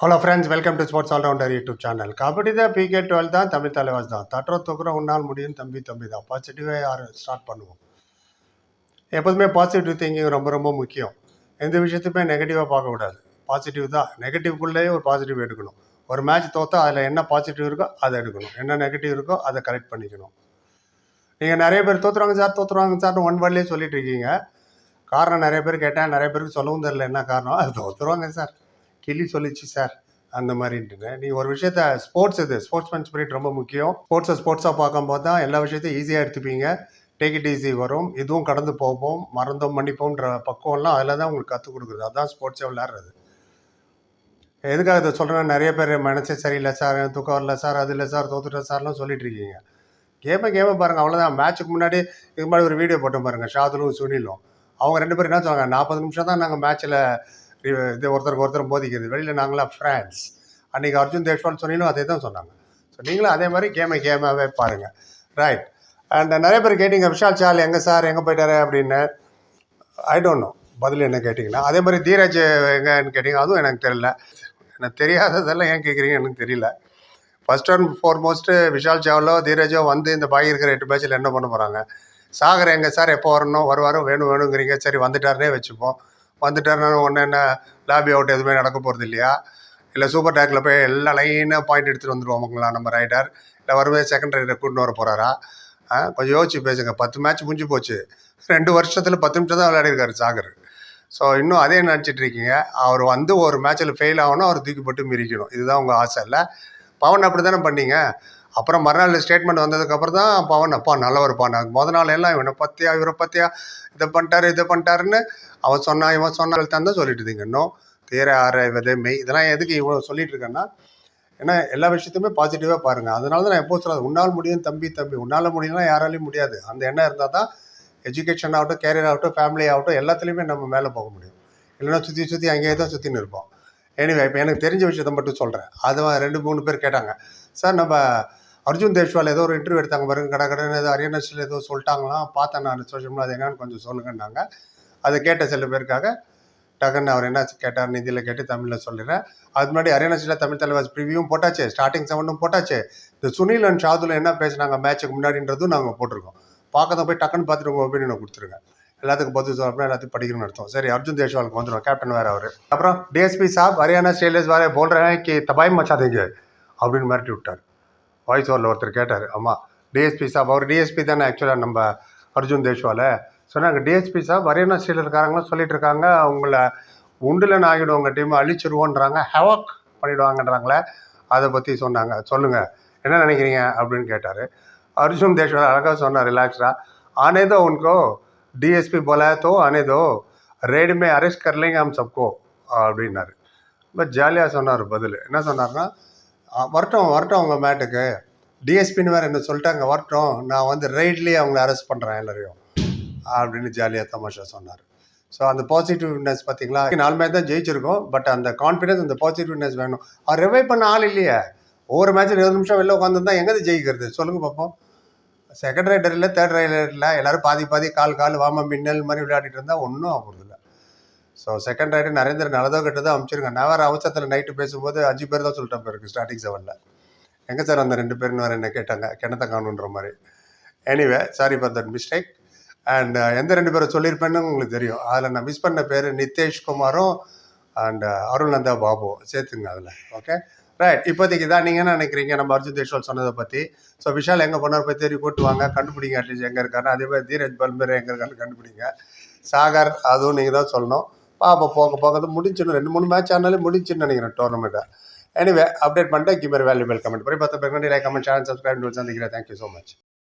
Hello friends welcome to sports all rounder YouTube channel kabaddi தான் PK twelve தான் தமிழ் தலைவாஸ் தான். தட்டுற தொகுற உன்னால் முடியும் தம்பி தம்பி தான். பாசிட்டிவாக யார் ஸ்டார்ட் பண்ணுவோம்? எப்போதுமே பாசிட்டிவ் திங்கிங் ரொம்ப ரொம்ப முக்கியம். எந்த விஷயத்தையுமே நெகட்டிவாக பார்க்கக்கூடாது பாசிட்டிவ் தான். நெகட்டிவ்குள்ளேயே ஒரு பாசிட்டிவ் எடுக்கணும். ஒரு மேட்ச் தோற்றா அதில் என்ன பாசிட்டிவ் இருக்கோ அதை எடுக்கணும். என்ன நெகட்டிவ் இருக்கோ அதை கரெக்ட் பண்ணிக்கணும். நீங்கள் நிறைய பேர் தோற்றுறாங்க சார் தோத்துறாங்க சார்னு ஒன் வேர்ட்லேயே சொல்லிட்டு இருக்கீங்க. காரணம் நிறைய பேர் கேட்டேன் நிறைய பேருக்கு சொல்லவும் தெரில என்ன காரணம். அது தோற்றுருவாங்க சார் கிளி சொல்லிச்சு சார் அந்த மாதிரின்ட்டு நீங்கள் ஒரு விஷயத்த ஸ்போர்ட்ஸ் இது ஸ்போர்ட்ஸ்மேன் ஸ்பிரிட் ரொம்ப முக்கியம். ஸ்போர்ட்ஸை ஸ்போர்ட்ஸாக பார்க்கும்போது தான் எல்லா விஷயத்தையும் ஈஸியாக எடுத்துப்பீங்க. டேக் இட் ஈஸி வரும். இதுவும் கடந்து போவோம் மறந்தோம் மன்னிப்போம்ன்ற பக்குவம்லாம் அதில் தான் உங்களுக்கு கற்றுக் கொடுக்குறது. அதான் ஸ்போர்ட்ஸே விளையாடுறது. எதுக்காக இதை சொல்கிறேன் நிறைய பேர் மனசே சரியில்லை சார் தூக்கம் வரல சார் அது இல்லை சார் தோத்துட்டேன் சார்லாம் சொல்லிட்டு இருக்கீங்க. கேமை கேமை பாருங்கள் அவ்வளோதான் மேட்ச்சுக்கு முன்னாடி இது மாதிரி ஒரு வீடியோ போட்டோம் பாருங்கள் ஷாதுலும் சுனிலும். அவங்க ரெண்டு பேரும் என்ன சொன்னாங்க நாற்பது நிமிஷம் தான் நாங்கள் மேட்ச்சில் இது ஒருத்தருக்கு ஒருத்தர் மோதிக்கிறது வெளியில் நாங்களாம் ஃப்ரான்ஸ் அன்றைக்கி அர்ஜுன் தேஷ்வால் சொன்னீங்களும் அதே தான் சொன்னாங்க. ஸோ நீங்களும் அதே மாதிரி கேமை கேமாகவே பாருங்கள் ரைட் அண்ட் நிறைய பேர் கேட்டிங்க விஷால் சால் எங்கே சார் எங்கே போயிட்டாரு? அப்படின்னு. ஐ டோன்ட் நோ பதில் என்ன கேட்டிங்கன்னா அதே மாதிரி தீரஜ் எங்கேன்னு கேட்டிங்க அதுவும் எனக்கு தெரியல. எனக்கு தெரியாததெல்லாம் ஏன் கேட்குறீங்க எனக்கு தெரியல. ஃபஸ்ட் அண்ட் ஃபோர்மோஸ்ட்டு விஷால் சாவலோ தீரஜோ வந்து இந்த பாக்கி இருக்கிற எட்டு பேச்சில் என்ன பண்ண போகிறாங்க சாகர் எங்கே சார் எப்போ வரணும்? வருவாரோ? வேணும் வேணுங்கிறீங்க. சரி வந்துட்டாருனே வச்சுப்போம். வந்துட்டாருன்னா ஒன்று என்ன லாபி அவுட் எதுவுமே நடக்க போகிறது இல்லையா? இல்லை சூப்பர் டேக்கில் போய் எல்லா லைனாக பாயிண்ட் எடுத்துகிட்டு வந்துடுவோமுங்களா நம்ம ரைடர் இல்லை வரும்போது செகண்ட் ரைடர் கூட்டின்னு வர போகிறாரா ஆ கொஞ்சம் யோசிச்சு பேசுங்க. பத்து மேட்ச் முடிஞ்சு போச்சு. ரெண்டு வருஷத்தில் பத்து நிமிஷம் தான் விளையாடிருக்காரு சாகர். ஸோ இன்னும் அதே நினச்சிட்டு இருக்கீங்க. அவர் வந்து ஒரு மேட்ச்சில் ஃபெயில் ஆகணும் அவர் தூக்கி போட்டு மிரிக்கணும் இதுதான் உங்கள் ஆசை இல்லை? பவன் அப்படி தானே பண்ணீங்க? அப்புறம் மறுநாள் ஸ்டேட்மெண்ட் வந்ததுக்கப்புறம் தான் பவன் அப்பா நல்லவர்ப்பா நான் முத நாள் எல்லாம் இவனை பற்றியா இவரை பற்றியா இதை பண்ணிட்டாரு இதை பண்ணிட்டாருன்னு அவன் சொன்னான் இவன் சொன்னால் தான் தான் சொல்லிட்டு இருந்தீங்க இன்னும். தேர ஆற விதை மெய் இதெல்லாம் எதுக்கு இவ்வளோ சொல்லிட்டு இருக்கேன்னா ஏன்னா எல்லா விஷயத்தையுமே பாசிட்டிவாக பாருங்கள் அதனால தான் நான் எப்போ சொல்லாது உன்னால் முடியும் தம்பி தம்பி. உன்னால் முடியும்னா யாராலையும் முடியாது. அந்த எண்ணம் இருந்தால் தான் எஜுகேஷன் ஆகட்டும் கேரியர் ஆகட்டும் ஃபேமிலி ஆகட்டும் எல்லாத்துலேயுமே நம்ம மேலே போக முடியும். இல்லைன்னா சுற்றி சுற்றி அங்கேயே தான் சுற்றின்னு இருப்போம். எனிவே இப்போ எனக்கு தெரிஞ்ச விஷயத்த மட்டும் சொல்கிறேன் அது ரெண்டு மூணு பேர் கேட்டாங்க. சார் நம்ம அர்ஜுன் தேஷ்வால் ஏதோ ஒரு இன்டர்வியூ எடுத்தாங்க பாருங்க. கடை கடன் ஏதோ அரியனஸில் ஏதோ சொல்லிட்டாங்களாம். பார்த்தேன் நான் சோஷியல் மீடியா அது என்னன்னு கொஞ்சம் சொல்லுங்கன்னாங்க. அதை கேட்ட சில பேருக்காக டக்குன்னு அவர் என்ன கேட்டார் நிதியில் கேட்டு தமிழில் சொல்லிடுறேன். அது முன்னாடி அரியனஸில் தமிழ் தலைவாஸ் ப்ரிவியூவும் போட்டாச்சு. ஸ்டார்டிங் செவனும் போட்டாச்சு. இந்த சுனில் அண்ட் ஷாதுல என்ன பேசினாங்க மேட்ச்சுக்கு முன்னாடின்றதும் நாங்கள் போட்டிருக்கோம். பார்க்க தான் போய் டக்குன்னு பார்த்துட்டு உங்கள் ஒப்பீனியனை கொடுத்துருங்க. எல்லாத்துக்கும் பதில் அப்படின்னா எல்லாத்தையும் படிக்கணும்னு அர்த்தம். சரி அர்ஜுன் தேஷ்வாலுக்கு வந்துடும் கேப்டன் வேறு அவர். அப்புறம் டிஎஸ்பி சாப் ஹரியானா ஸ்டேலர்ஸ் வேறு போல்றேன் தபாய் மச்சா தேங்க அப்படின்னு மிரட்டி விட்டார். வாய்ஸ் ஓவரில் ஒருத்தர் கேட்டார். ஆமாம் டிஎஸ்பி சாப் அவர் டிஎஸ்பி தானே ஆக்சுவலாக நம்ம அர்ஜுன் தேஷ்வால். சொன்னாங்க டிஎஸ்பி சாப் ஹரியானா ஸ்டேலர்காரங்களும் சொல்லிட்டு இருக்காங்க. அவங்கள உண்டுலன் ஆகிடும் உங்கள் டீம் அழிச்சிருவோன்றாங்க. ஹெவாக் பண்ணிடுவாங்கன்றாங்களே. அதை பற்றி சொன்னாங்க. சொல்லுங்கள் என்ன நினைக்கிறீங்க? அப்படின்னு கேட்டார். அர்ஜுன் தேஷ்வால் அழகாக சொன்னார் ரிலாக்ஸாக ஆனேதோ உனக்கோ उनको डीएसपी बोला है तो आने दो रेड में अरेस्ट कर लेंगे हम सबको அப்படின்னாரு ரொம்ப ஜாலியாக சொன்னார் பதில் என்ன சொன்னார்னா "ஆ, வரட்டும் வரட்டும் அவங்க மேட்டுக்கு டிஎஸ்பின்னு வேறு என்ன சொல்லிட்டாங்க வரட்டும் நான் வந்து ரைட்லேயே அவங்கள அரெஸ்ட் பண்ணுறேன் எல்லாரையும் அப்படின்னு ஜாலியாக தமாஷா சொன்னார் ஸோ அந்த பாசிட்டிவ்னஸ் பார்த்தீங்களா நாலு மேட்ச் தான் ஜெயிச்சிருக்கோம் பட் அந்த கான்ஃபிடன்ஸ் அந்த பாசிட்டிவ்னஸ் வேணும் அவர் ரிவைவ் பண்ண ஆள் இல்லையே ஒவ்வொரு மேட்ச்சில் இருபது நிமிஷம் வெளில உட்காந்துருந்தா எங்கே ஜெயிக்கிறது சொல்லுங்கள் பார்ப்போம் செகண்ட் ரைடர் இல்லை தேர்ட் ரைடர் இல்லை பாதி பாதி கால் கால் வாம மின்னல் மாதிரி விளையாடிட்டு இருந்தால் ஒன்றும் ஆகுறது இல்லை ஸோ செகண்ட் ரைடர் நரேந்திர நல்லதோ கெட்டதோ அமுச்சிருங்க. நான் வேறு அவசரத்தில் நைட்டு பேசும்போது அஞ்சு பேர் தான் சொல்லிட்டேன் பேருக்கு ஸ்டார்டிங் செவனில் எங்கே சார் அந்த ரெண்டு பேர்னு வேறு என்ன கேட்டாங்க? கிணத்த காணுன்ற மாதிரி. Anyway sorry for that mistake and எந்த ரெண்டு பேரை சொல்லியிருப்பேன்னு உங்களுக்கு தெரியும். அதில் நான் மிஸ் பண்ண பேர் நித்தேஷ் குமாரும் அண்ட் uh, அருள்நந்தா பாபு. சேர்த்துங்க அதில் ஓகே ரைட் இப்போதைக்கு தான் நீங்கள் என்ன நினைக்கிறீங்க? நம்ம அர்ஜுன் தேஷ்வால் சொன்னதை பற்றி ஸோ விஷால் எங்கே போனார் போய் தேடி கூட்டு வாங்க. கண்டுபிடிங்க அட்லீஸ்ட் எங்கே இருக்காருன்னு. அதே மாதிரி தீரஜ் பல்மேர் எங்கே இருக்காருன்னு கண்டுபிடிங்க. சாகர் அதுவும் நீங்கள் தான் சொல்லணும். பாப்பா போக போக. அது முடிஞ்சிடும். ரெண்டு மூணு மேட்ச் ஆனாலே முடிஞ்சுன்னு நினைக்கிறேன் டோர்னமெண்ட்டை எனிவே அப்டேட் பண்ணிட்டு கிமர் வேல்யூபிள் கமெண்ட் பண்ணி பத்து பேர் லைக் கமெண்ட் சேனல் சப்ஸ்கிரைப் சந்திக்கிறேன் தேங்க்யூ ஸோ மச்